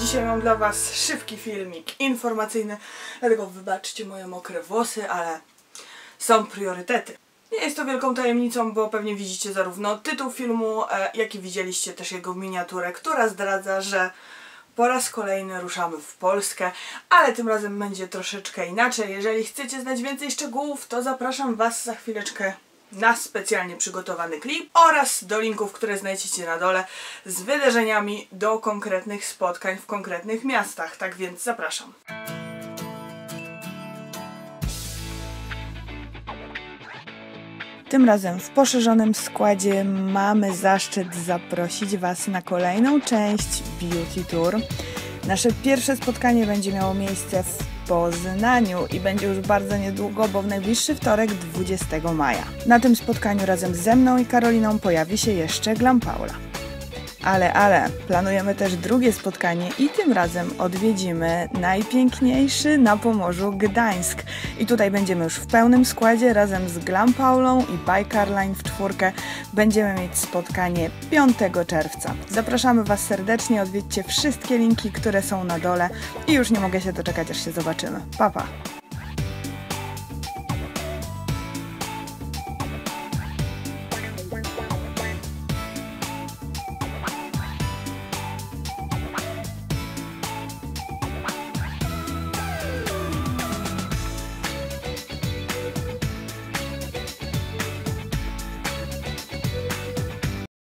Dzisiaj mam dla Was szybki filmik informacyjny, dlatego wybaczcie moje mokre włosy, ale są priorytety. Nie jest to wielką tajemnicą, bo pewnie widzicie zarówno tytuł filmu, e, jak i widzieliście też jego miniaturę, która zdradza, że po raz kolejny ruszamy w Polskę, ale tym razem będzie troszeczkę inaczej. Jeżeli chcecie znać więcej szczegółów, to zapraszam Was za chwileczkę na specjalnie przygotowany klip oraz do linków, które znajdziecie na dole z wydarzeniami do konkretnych spotkań w konkretnych miastach. Tak więc zapraszam. Tym razem w poszerzonym składzie mamy zaszczyt zaprosić Was na kolejną część Beauty Tour. Nasze pierwsze spotkanie będzie miało miejsce w Poznaniu i będzie już bardzo niedługo, bo w najbliższy wtorek 20 maja. Na tym spotkaniu razem ze mną i Karoliną pojawi się jeszcze Glam Paula. Ale, ale, planujemy też drugie spotkanie i tym razem odwiedzimy najpiękniejszy na Pomorzu Gdańsk. I tutaj będziemy już w pełnym składzie razem z Glam Paulą i Bike Line w czwórkę. Będziemy mieć spotkanie 5 czerwca. Zapraszamy Was serdecznie, odwiedźcie wszystkie linki, które są na dole i już nie mogę się doczekać, aż się zobaczymy. Pa, pa!